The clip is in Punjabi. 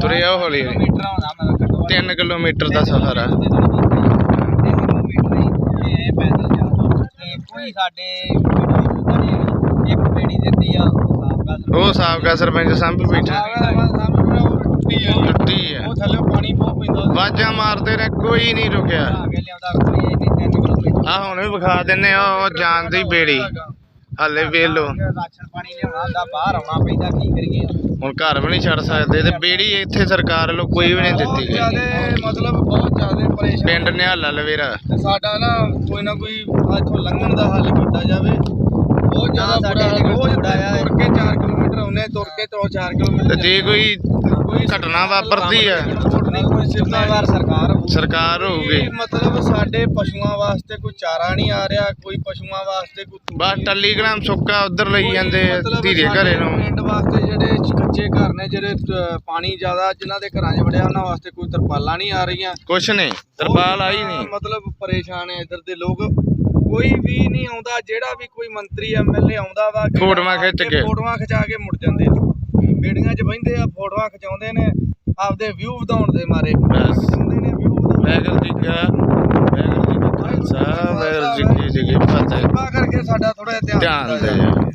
ਤੁਰੇ ਆਓ ਹੌਲੀ ਹੌਲੀ। ਕਿਲੋਮੀਟਰ ਆਉਂਦਾ ਮੈਂ ਘੱਟੋ ਘੱਟ 3 ਕਿਲੋਮੀਟਰ ਦਾ ਸਫ਼ਰ ਆ। ਤਿੰਨ ਕਿਲੋਮੀਟਰ ਹੀ ਇਹ ਪੈਦਲ ਜਾ ਤੇ ਕੋਈ ਸਾਡੇ ਇੱਕ ਬੇੜੀ ਦਿੱਤੀ ਆ ਉਹ ਸਾਫ਼ ਕਰ ਉਹ ਸਾਬਕਾ ਸਰਪੰਚ ਸਾਂਭੀ ਬੈਠਾ। ਟੁੱਟੀ ਆ ਉਹ ਥੱਲੇ ਪਾਣੀ ਬਹੁਤ ਪੈਂਦਾ ਵਾਜਾਂ ਮਾਰਦੇ ਨੇ ਕੋਈ ਨਹੀਂ ਰੁਕਿਆ। ਆ ਕੇ ਲਿਆਉਂਦਾ ਕੋਈ ਇਹ ਨਹੀਂ 3 ਕਿਲੋਮੀਟਰ। ਆ ਹੁਣ ਵੀ ਵਿਖਾ ਦਿੰਨੇ ਆ ਉਹ ਜਾਣਦੀ ਬੇੜੀ। ਹੱਲੇ ਵੇਖ ਲੋ ਰਾਸ਼ਨ ਪਾਣੀ ਲਿਆਉਣਾ ਹੁੰਦਾ ਬਾਹਰ ਆਉਣਾ ਪੈਂਦਾ ਕੀ ਕਰੀਏ? ਹੁਣ ਘਰ ਵੀ ਨਹੀਂ ਛੱਡ ਸਕਦੇ ਤੇ ਬੇੜੀ ਇੱਥੇ ਸਰਕਾਰ ਵੱਲੋਂ ਕੋਈ ਵੀ ਨਹੀਂ ਦਿੱਤੀ ਗਈ। ਜਿਆਦੇ ਮਤਲਬ ਬਹੁਤ ਜਿਆਦੇ ਪਰੇਸ਼ਾਨ। ਪਿੰਡ ਨਿਹਾਲਾ ਲਵੇਰਾ। ਤੇ ਸਾਡਾ ਨਾ ਕੋਈ ਨਾ ਕੋਈ ਇੱਥੋਂ ਲੰਘਣ ਦਾ ਹੱਲ ਕੀਤਾ ਜਾਵੇ। ਬਹੁਤ ਜ਼ਿਆਦਾ ਬੁਰਾ ਹਾਲ ਰੋਜ਼ ਤੁਰ ਕੇ 4 ਕਿਲੋਮੀਟਰ ਆਉਨੇ ਤੁਰ ਕੇ ਤੋਂ 4 ਕਿਲੋਮੀਟਰ ਤੇ ਜੇ ਕੋਈ ਘਟਨਾ ਵਾਪਰਦੀ ਨਹੀਂ ਕੋਈ ਜ਼ਿੰਮੇਵਾਰ ਸਰਕਾਰ। ਸਰਕਾਰ ਹੋਊਗੀ। ਕੀ ਮਤਲਬ ਸਾਡੇ ਪਸ਼ੂਆਂ ਵਾਸਤੇ ਕੋਈ ਚਾਰਾ ਨਹੀਂ ਆ ਰਿਹਾ ਕੋਈ ਪਸ਼ੂਆਂ ਵਾਸਤੇ ਕੋਈ ਬਸ ਟੱਲੀਗ੍ਰਾਮ ਸੁੱਕਾ ਉਧਰ ਲਈ ਜਾਂਦੇ ਧੀਰੇ ਘਰੇ ਨੂੰ। ਪਿੰਡ ਵਾਸਤੇ ਜਿਹੜੇ ਕੱਚੇ ਘਰ ਨੇ ਜਿਹੜੇ ਪਾਣੀ ਜ਼ਿਆਦਾ ਜਿਨ੍ਹਾਂ ਦੇ ਘਰਾਂ 'ਚ ਵੜਿਆ ਉਹਨਾਂ ਵਾਸਤੇ ਕੋਈ ਤਰਪਾਲਾਂ ਨਹੀਂ ਆ ਰਹੀਆਂ। ਕੁਛ ਨਹੀਂ ਤਰਪਾਲ ਆਈ ਨਹੀਂ। ਮਤਲਬ ਪਰੇਸ਼ਾਨ ਹੈ ਇੱਧਰ ਦੇ ਲੋਕ। ਕੋਈ ਵੀ ਨਹੀਂ ਆਉਂਦਾ ਜਿਹੜਾ ਵੀ ਕੋਈ ਮੰਤਰੀ ਐਮਐਲਏ ਆਉਂਦਾ ਵਾ ਫੋਟੋਆਂ ਖਿੱਚ ਕੇ। ਫੋਟੋਆਂ ਖਿਚਾ ਕੇ ਮੁੜ ਜਾਂਦੇ ਨੇ। ਬੇੜੀਆਂ 'ਚ ਬਹਿੰਦੇ ਆ ਫੋਟੋਆਂ ਖਿਚਾਉਂਦੇ ਨੇ ਆਪਦੇ ਵਿਊ ਵਧਾਉਣ ਦੇ ਮਾਰੇ। ਬਸ। ਖਿਚਾਉਂਦੇ ਨੇ ਵਿਊ ਵਧਾਉਣ ਵੈਗਰ ਜੀ ਕਾ ਕੀ ਫਤਿਹ ਕਿਰਪਾ ਕਰਕੇ ਸਾਡਾ ਥੋੜਾ ਧਿਆਨ ਧਿਆਨ ਦਿੱਤਾ ਦੇ।